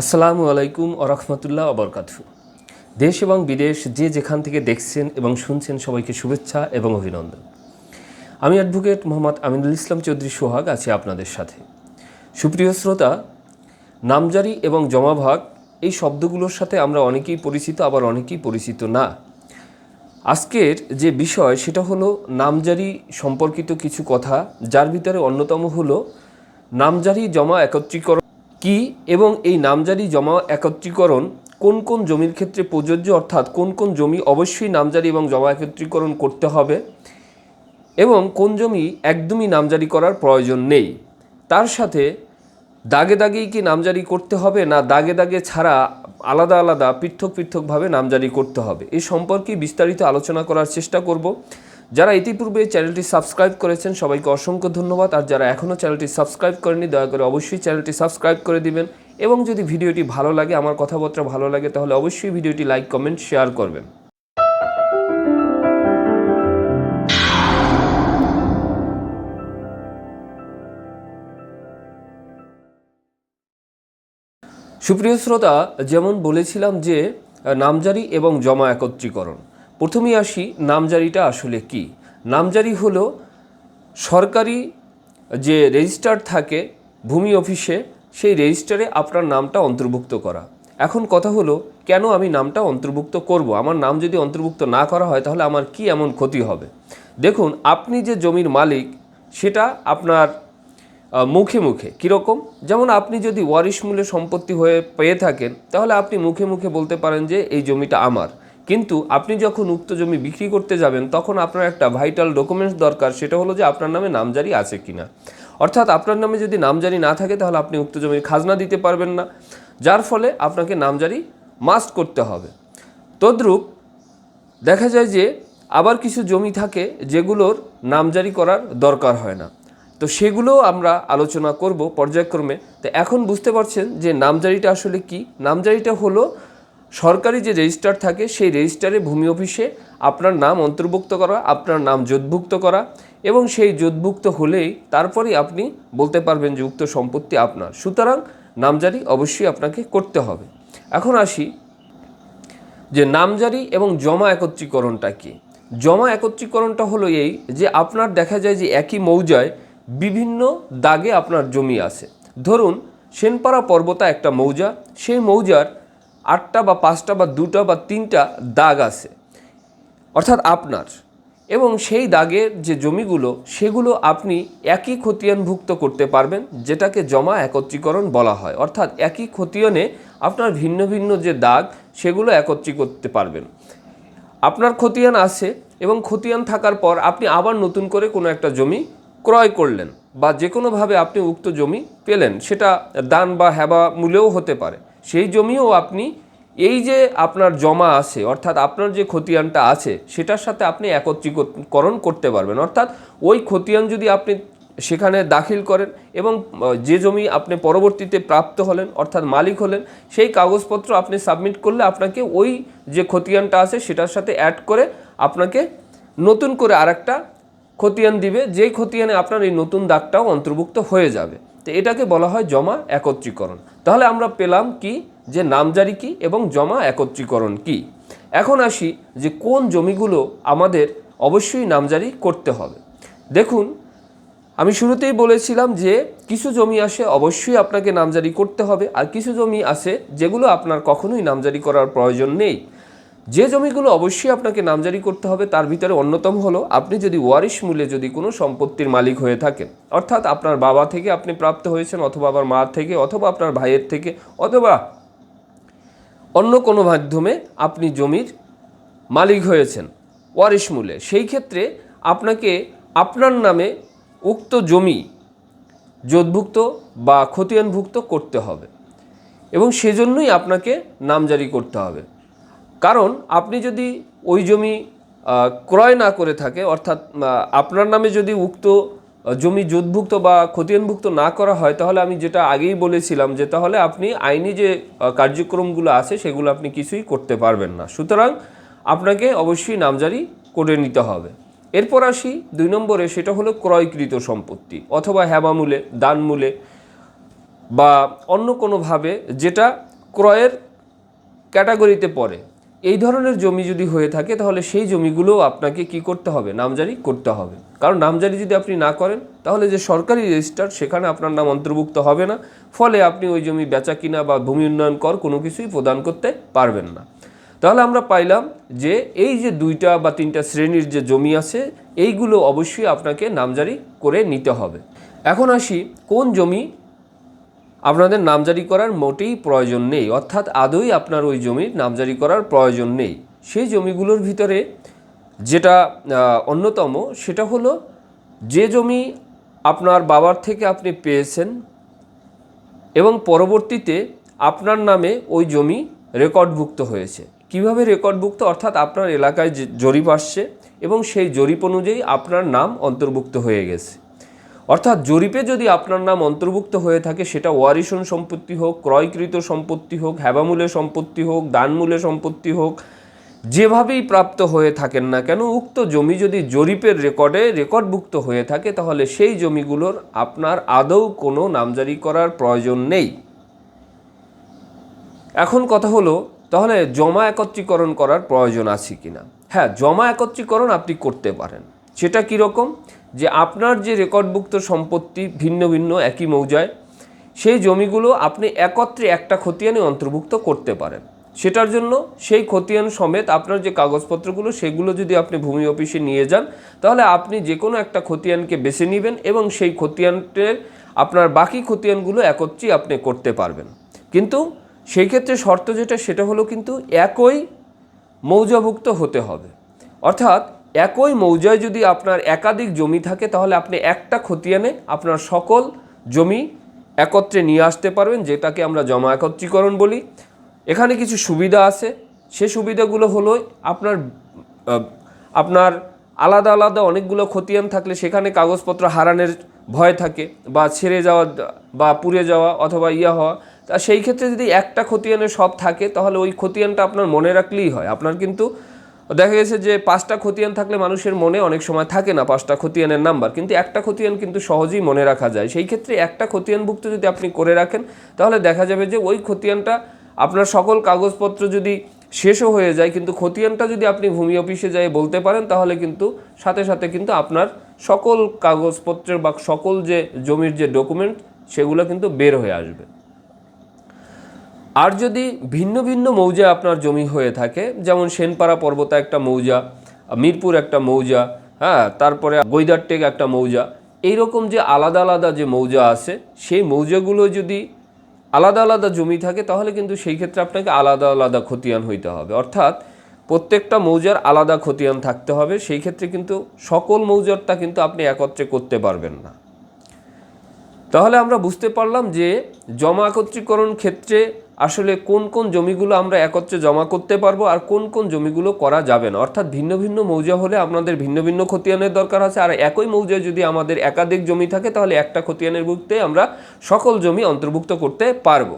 আসসালামু আলাইকুম আরহামতুল্লাহ আবরকাতু দেশ এবং বিদেশ যে যেখান থেকে দেখছেন এবং শুনছেন সবাইকে শুভেচ্ছা এবং অভিনন্দন। আমি অ্যাডভোকেট মোহাম্মদ আমিনুল ইসলাম চৌধুরী সোহাগ আছি আপনাদের সাথে। সুপ্রিয় শ্রোতা, নামজারি এবং জমাভাগ এই শব্দগুলোর সাথে আমরা অনেকেই পরিচিত, আবার অনেকেই পরিচিত না। আজকের যে বিষয় সেটা হলো নামজারি সম্পর্কিত কিছু কথা, যার ভিতরে অন্যতম হলো নামজারি জমা একত্রীকরণ কি এবং এই নামজারি জমা একত্রীকরণ কোন কোন জমির ক্ষেত্রে প্রযোজ্য? অর্থাৎ কোন কোন জমি অবশ্যই নামজারি এবং জমা একত্রীকরণ করতে হবে এবং কোন জমি একদমই নামজারি করার প্রয়োজন নেই। তার সাথে দাগে দাগেই কি নামজারি করতে হবে না দাগে দাগে ছাড়া আলাদা আলাদা পৃথক পৃথকভাবে নামজারি করতে হবে? এ সম্পর্কে বিস্তারিত আলোচনা করার চেষ্টা করব। যারা ইতিপূর্বে চ্যানেলটি সাবস্ক্রাইব করেছেন, সবাইকে অসংখ্য ধন্যবাদ। আর যারা এখনও চ্যানেলটি সাবস্ক্রাইব করেনি দয়া করে অবশ্যই চ্যানেলটি সাবস্ক্রাইব করে দিবেন এবং যদি ভিডিওটি ভালো লাগে, আমার কথাবার্তা ভালো লাগে, তাহলে অবশ্যই ভিডিওটি লাইক, কমেন্ট, শেয়ার করবেন। সুপ্রিয় শ্রোতা, যেমন বলেছিলাম যে নামজারি এবং জমা একত্রীকরণ। প্রথমেই আসি, নামজারিটা আসলে কি? নামজারি হলো সরকারি যে রেজিস্টার থাকে ভূমি অফিসে, সেই রেজিস্টারে আপনার নামটা অন্তর্ভুক্ত করা। এখন কথা হলো, কেন আমি নামটা অন্তর্ভুক্ত করব? আমার নাম যদি অন্তর্ভুক্ত না করা হয়, তাহলে আমার কি এমন ক্ষতি হবে? দেখুন, আপনি যে জমির মালিক, সেটা আপনার মুখে মুখে কীরকম? যেমন আপনি যদি ওয়ারিশ মূল্যে সম্পত্তি হয়ে পেয়ে থাকেন, তাহলে আপনি মুখে মুখে বলতে পারেন যে, এই জমিটা আমার। কিন্তু আপনি যখন উক্ত জমি বিক্রি করতে যাবেন, তখন আপনার একটা ভাইটাল ডকুমেন্টস দরকার, সেটা হলো যে আপনার নামে নামজারি আছে কিনা। অর্থাৎ আপনার নামে যদি নামজারি না থাকে, তাহলে আপনি উক্ত জমির খাজনা দিতে পারবেন না, যার ফলে আপনাকে নামজারি মাস্ট করতে হবে। তদ্রূপ দেখা যায় যে আবার কিছু জমি থাকে, যেগুলোর নামজারি করার দরকার হয় না। তো সেগুলো আমরা আলোচনা করব পর্যায়ক্রমে। তো এখন বুঝতে পারছেন যে নামজারিটা আসলে কি? নামজারিটা হলো সরকারি যে রেজিস্টার থাকে, সেই রেজিস্টারে ভূমি অফিসে আপনার নাম অন্তর্ভুক্ত করা, আপনার নাম জোটভুক্ত করা এবং সেই জোটভুক্ত হলেই তারপরেই আপনি বলতে পারবেন যে উক্ত সম্পত্তি আপনার। সুতরাং নামজারি অবশ্যই আপনাকে করতে হবে। এখন আসি যে নামজারি এবং জমা একত্রীকরণটা কি? জমা একত্রীকরণটা হলো এই যে আপনার দেখা যায় যে একই মৌজায় বিভিন্ন দাগে আপনার জমি আছে। ধরুন, সেনপাড়া পর্বতা একটা মৌজা, সেই মৌজার আটটা বা পাঁচটা বা দুটা বা তিনটা দাগ আছে, অর্থাৎ আপনার। এবং সেই দাগের যে জমিগুলো, সেগুলো আপনি একই খতিয়ানভুক্ত করতে পারবেন, যেটাকে জমা একত্রীকরণ বলা হয়। অর্থাৎ একই খতিয়ানে আপনার ভিন্ন ভিন্ন যে দাগ, সেগুলো একত্রী করতে পারবেন। আপনার খতিয়ান আছে এবং খতিয়ান থাকার পর আপনি আবার নতুন করে কোনো একটা জমি ক্রয় করলেন বা যে কোনোভাবে আপনি উক্ত জমি পেলেন, সেটা দান বা হেবা মূলেও হতে পারে। সেই জমিও আপনি এই যে আপনার জমা আছে, অর্থাৎ আপনার যে খতিয়ানটা আছে, সেটার সাথে আপনি একত্রীকরণ করতে পারবেন। অর্থাৎ ওই খতিয়ান যদি আপনি সেখানে দাখিল করেন এবং যে জমি আপনি পরবর্তীতে প্রাপ্ত হলেন, অর্থাৎ মালিক হলেন, সেই কাগজপত্র আপনি সাবমিট করলে আপনাকে ওই যে খতিয়ানটা আছে, সেটার সাথে অ্যাড করে আপনাকে নতুন করে আরেকটা খতিয়ান দিবে, যেই খতিয়ানে আপনার এই নতুন দাগটাও অন্তর্ভুক্ত হয়ে যাবে। তো এটাকে বলা হয় জমা একত্রীকরণ। তাহলে আমরা পেলাম কি? যে নামজারি কি এবং জমা একত্রীকরণ কি? এখন আসি যে কোন জমিগুলো আমাদের অবশ্যই নামজারি করতে হবে। দেখুন, আমি শুরুতেই বলেছিলাম যে কিছু জমি আসে অবশ্যই আপনাকে নামজারি করতে হবে, আর কিছু জমি আছে যেগুলো আপনার কখনোই নামজারি করার প্রয়োজন নেই। যে জমিগুলো অবশ্যই আপনাকে নামজারি করতে হবে, তার ভিতরে অন্যতম হলো আপনি যদি ওয়ারিশ মূল্যে যদি কোনো সম্পত্তির মালিক হয়ে থাকেন, অর্থাৎ আপনার বাবা থেকে আপনি প্রাপ্ত হয়েছেন অথবা আবার মা থেকে অথবা আপনার ভাইয়ের থেকে অথবা অন্য কোনো মাধ্যমে আপনি জমির মালিক হয়েছেন ওয়ারিশ মূল্যে, সেই ক্ষেত্রে আপনাকে আপনার নামে উক্ত জমি জোটভুক্ত বা খতিয়ানভুক্ত করতে হবে এবং সেজন্যই আপনাকে নামজারি করতে হবে। কারণ আপনি যদি ওই জমি ক্রয় না করে থাকে, অর্থাৎ আপনার নামে যদি উক্ত জমি জোটভুক্ত বা খতিয়ানভুক্ত না করা হয়, তাহলে আমি যেটা আগেই বলেছিলাম যে তাহলে আপনি আইনি যে কার্যক্রমগুলো আছে, সেগুলো আপনি কিছুই করতে পারবেন না। সুতরাং আপনাকে অবশ্যই নামজারি করে নিতে হবে। এরপর আসি দুই নম্বরে, সেটা হলো ক্রয়কৃত সম্পত্তি অথবা হেবামূলে দানমূলে বা অন্য কোনোভাবে যেটা ক্রয়ের ক্যাটাগরিতে পড়ে। এই ধরনের জমি যদি হয়ে থাকে, তাহলে সেই জমিগুলো আপনাকে কি করতে হবে? নামজারি করতে হবে। কারণ নামজারি যদি আপনি না করেন, তাহলে যে সরকারি রেজিস্টার, সেখানে আপনার নাম অন্তর্ভুক্ত হবে না। ফলে আপনি ওই জমি বেচা কিনা বা ভূমি উন্নয়ন কর কোনো কিছুই প্রদান করতে পারবেন না। তাহলে আমরা পাইলাম যে এই যে দুইটা বা তিনটা শ্রেণির যে জমি আছে, এইগুলো অবশ্যই আপনাকে নামজারি করে নিতে হবে। এখন আসি কোন জমি আপনাদের নামজারি করার মোটেই প্রয়োজন নেই। অর্থাৎ আদৌ আপনার ওই জমির নামজারি করার প্রয়োজন নেই। সেই জমিগুলোর ভিতরে যেটা অন্যতম সেটা হলো যে জমি আপনার বাবার থেকে আপনি পেয়েছেন এবং পরবর্তীতে আপনার নামে ওই জমি রেকর্ডভুক্ত হয়েছে। কীভাবে রেকর্ডভুক্ত? অর্থাৎ আপনার এলাকায় জরিপ আসছে এবং সেই জরিপ অনুযায়ী আপনার নাম অন্তর্ভুক্ত হয়ে গেছে। অর্থাৎ জরিপে যদি আপনার নাম অন্তর্ভুক্ত হয়ে থাকে, সেটা ওয়ারিশন সম্পত্তি হোক, ক্রয়কৃত সম্পত্তি হোক হ্যাবামূলে সম্পত্তি হোক দানমূলে সম্পত্তি হোক, যেভাবেই প্রাপ্ত হয়ে থাকেন না কেন, উক্ত জমি যদি জরিপের রেকর্ডে রেকর্ডভুক্ত হয়ে থাকে, তাহলে সেই জমিগুলোর আপনার আদৌ কোনো নামজারি করার প্রয়োজন নেই। এখন কথা হলো, তাহলে জমা একত্রীকরণ করার প্রয়োজন আছে কিনা? হ্যাঁ জমা একত্রীকরণ আপনি করতে পারেন। সেটা কীরকম? যে আপনার যে রেকর্ডভুক্ত সম্পত্তি ভিন্ন ভিন্ন একই মৌজায়, সেই জমিগুলো আপনি একত্রে একটা খতিয়ানে অন্তর্ভুক্ত করতে পারেন। সেটার জন্য সেই খতিয়ান সমেত আপনার যে কাগজপত্রগুলো, সেগুলো যদি আপনি ভূমি অফিসে নিয়ে যান, তাহলে আপনি যে কোনো একটা খতিয়ানকে বেছে নেবেন এবং সেই খতিয়ানের আপনার বাকি খতিয়ানগুলো একত্রেই আপনি করতে পারবেন। কিন্তু সেই ক্ষেত্রে শর্ত যেটা, সেটা হলো কিন্তু একই মৌজাভুক্ত হতে হবে। অর্থাৎ একই মৌজায় যদি আপনার একাধিক জমি থাকে, তাহলে আপনি একটা খতিয়ানে আপনার সকল জমি একত্রে নিয়ে আসতে পারবেন, যেটাকে আমরা জমা একত্রীকরণ বলি। এখানে কিছু সুবিধা আছে। সে সুবিধাগুলো হলো আপনার আপনার আলাদা আলাদা অনেকগুলো খতিয়ান থাকলে সেখানে কাগজপত্র হারানোর ভয় থাকে, বা ছেড়ে যাওয়া, বা পুড়ে যাওয়া অথবা ইয়া হওয়া। তা সেই ক্ষেত্রে যদি একটা খতিয়ানে সব থাকে, তাহলে ওই খতিয়ানটা আপনার মনে রাখলেই হয়। আপনার কিন্তু দেখা গেছে যে পাঁচটা খতিয়ান থাকলে মানুষের মনে অনেক সময় থাকে না পাঁচটা খতিয়ানের নাম্বার। কিন্তু একটা খতিয়ান কিন্তু সহজেই মনে রাখা যায়। সেই ক্ষেত্রে একটা খতিয়ানভুক্ত যদি আপনি করে রাখেন, তাহলে দেখা যাবে যে ওই খতিয়ানটা আপনার সকল কাগজপত্র যদি শেষও হয়ে যায়, কিন্তু খতিয়ানটা যদি আপনি ভূমি অফিসে যাই বলতে পারেন, তাহলে কিন্তু সাথে সাথে কিন্তু আপনার সকল কাগজপত্রের বা সকল যে জমির যে ডকুমেন্ট, সেগুলো কিন্তু বের হয়ে আসবে। আর যদি ভিন্ন ভিন্ন মৌজা আপনার জমি হয়ে থাকে, যেমন সেনপাড়া পর্বতা একটা মৌজা, মিরপুর একটা মৌজা হ্যাঁ তারপরে গৈদারটেক একটা মৌজা, এইরকম যে আলাদা আলাদা যে মৌজা আছে, সেই মৌজাগুলো যদি আলাদা আলাদা জমি থাকে, তাহলে কিন্তু সেই ক্ষেত্রে আপনাকে আলাদা আলাদা খতিয়ান হইতে হবে। অর্থাৎ প্রত্যেকটা মৌজার আলাদা খতিয়ান থাকতে হবে, সেই ক্ষেত্রে কিন্তু সকল মৌজারটা কিন্তু আপনি একত্রে করতে পারবেন না। তাহলে আমরা বুঝতে পারলাম যে জমা একত্রীকরণ ক্ষেত্রে আসলে কোন কোন জমিগুলো আমরা একত্রে জমা করতে পারব আর কোন কোন জমিগুলো করা যাবে না? অর্থাৎ ভিন্ন ভিন্ন মৌজা হলে আপনাদের ভিন্ন ভিন্ন খতিয়ানের দরকার আছে। আর একই মৌজায় যদি আমাদের একাধিক জমি থাকে, তাহলে একটা খতিয়ানের ভুক্তে আমরা সকল জমি অন্তর্ভুক্ত করতে পারব।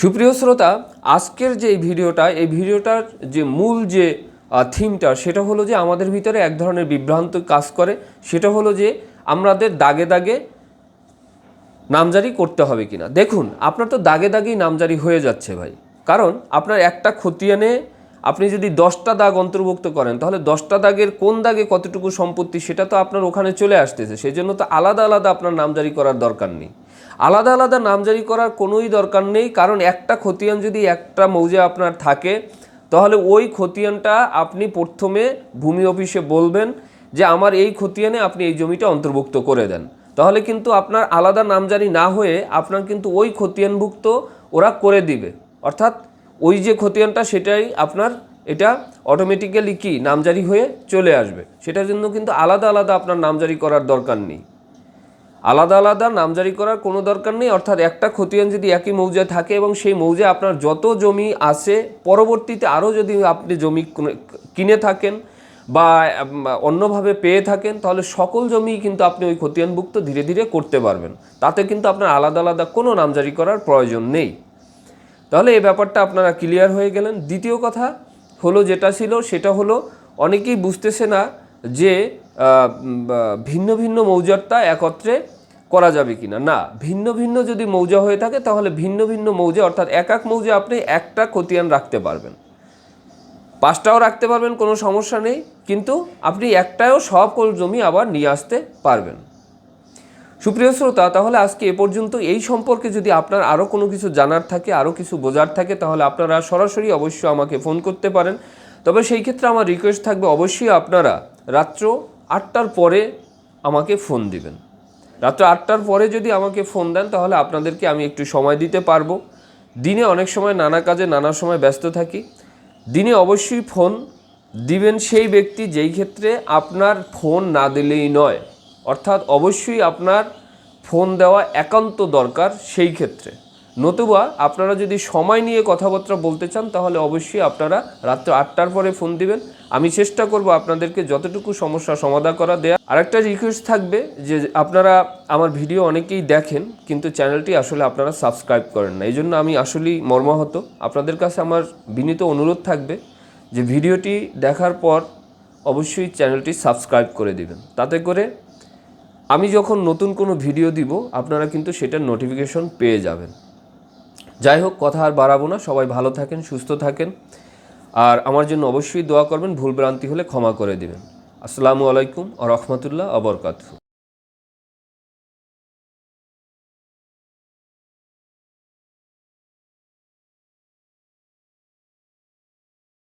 সুপ্রিয় শ্রোতা, আজকের যে এই ভিডিওটা, এই ভিডিওটার যে মূল যে থিমটা, সেটা হলো যে আমাদের ভিতরে এক ধরনের বিভ্রান্ত কাজ করে। সেটা হলো যে, আমাদের দাগে দাগে নামজারি করতে হবে কিনা। দেখুন, আপনার তো দাগে দাগেই নামজারি হয়ে যাচ্ছে ভাই। কারণ আপনার একটা খতিয়ানে আপনি যদি দশটা দাগ অন্তর্ভুক্ত করেন, তাহলে দশটা দাগের কোন দাগে কতটুকু সম্পত্তি সেটা তো আপনার ওখানে চলে আসতেছে। সেই জন্য তো আলাদা আলাদা আপনার নামজারি করার দরকার নেই। আলাদা আলাদা নামজারি করার কোনোই দরকার নেই, কারণ একটা খতিয়ান যদি একটা মৌজা আপনার থাকে, তাহলে ওই খতিয়ানটা আপনি প্রথমে ভূমি অফিসে বলবেন যে, আমার এই খতিয়ানে আপনি এই জমিটা অন্তর্ভুক্ত করে দেন। তাহলে কিন্তু আপনার আলাদা নামজারি না হয়ে আপনার কিন্তু ওই খতিয়ানভুক্ত ওরা করে দিবে। অর্থাৎ ওই যে খতিয়ানটা সেটাই আপনার এটা অটোমেটিক্যালি কি নামজারি হয়ে চলে আসবে। সেটার জন্য কিন্তু আলাদা আলাদা আপনার নামজারি করার দরকার নেই। আলাদা আলাদা নামজারি করার কোনো দরকার নেই। অর্থাৎ একটা খতিয়ান যদি একই মৌজায় থাকে এবং সেই মৌজায় আপনার যত জমি আছে, পরবর্তীতে আরও যদি আপনি জমি কিনে থাকেন বা অন্যভাবে পেয়ে থাকেন, তাহলে সকল জমি কিন্তু আপনি ওই খতিয়ানভুক্ত ধীরে ধীরে করতে পারবেন। তাতে কিন্তু আপনার আলাদা আলাদা কোনো নামজারি করার প্রয়োজন নেই। তাহলে এই ব্যাপারটা আপনারা ক্লিয়ার হয়ে গেলেন। দ্বিতীয় কথা হলো যেটা ছিল, সেটা হলো অনেকেই বুঝতেছে না যে ভিন্ন ভিন্ন মৌজারটা একত্রে করা যাবে কিনা। না, ভিন্ন ভিন্ন যদি মৌজা হয়ে থাকে, তাহলে ভিন্ন ভিন্ন মৌজা, অর্থাৎ এক এক মৌজা আপনি একটা খতিয়ান রাখতে পারবেন। পাঁচটাও রাখতে পারবেন, কোনো সমস্যা নেই। কিন্তু আপনি একটাও সব জমি আবার নিয়ে আসতে পারবেন। সুপ্রিয় শ্রোতা, তাহলে আজকে এ পর্যন্ত এই সম্পর্কে যদি আপনার আরও কোনো কিছু জানার থাকে, আরও কিছু বোঝার থাকে, তাহলে আপনারা সরাসরি অবশ্যই আমাকে ফোন করতে পারেন। তবে সেই ক্ষেত্রে আমার রিকোয়েস্ট থাকবে, অবশ্যই আপনারা রাত্র আটটার পরে আমাকে ফোন দিবেন। রাত্র আটটার পরে যদি আমাকে ফোন দেন, তাহলে আপনাদেরকে আমি একটু সময় দিতে পারব। দিনে অনেক সময় নানা কাজে নানা সময় ব্যস্ত থাকি। দিনে অবশ্যই ফোন দিবেন সেই ব্যক্তি যেই ক্ষেত্রে আপনার ফোন না দিলেই নয়। অর্থাৎ অবশ্যই আপনার ফোন দেওয়া একান্ত দরকার সেই ক্ষেত্রে। নতুবা আপনারা যদি সময় নিয়ে কথাবার্তা বলতে চান, তাহলে অবশ্যই আপনারা রাত্র আটটার পরে ফোন দিবেন। আমি চেষ্টা করব আপনাদেরকে যতটুকু সমস্যা সমাধান করা দেয়া। আরেকটা রিকোয়েস্ট থাকবে যে আপনারা আমার ভিডিও অনেকেই দেখেন, কিন্তু চ্যানেলটি আসলে আপনারা সাবস্ক্রাইব করেন না। এই জন্য আমি আসলেই মর্মাহত। আপনাদের কাছে আমার বিনীত অনুরোধ থাকবে যে ভিডিওটি দেখার পর অবশ্যই চ্যানেলটি সাবস্ক্রাইব করে দিবেন। তাতে করে আমি যখন নতুন কোনো ভিডিও দিব, আপনারা কিন্তু সেটার নোটিফিকেশন পেয়ে যাবেন। যাই হোক, কথা আর বাড়াবো না। সবাই ভালো থাকেন, সুস্থ থাকেন। আর আমার জন্য অবশ্যই দোয়া করবেন ভুলভ্রান্তি হলে ক্ষমা করে দেবেন। আসসালামু আলাইকুম আ রহমতুল্লাহ আবরকাত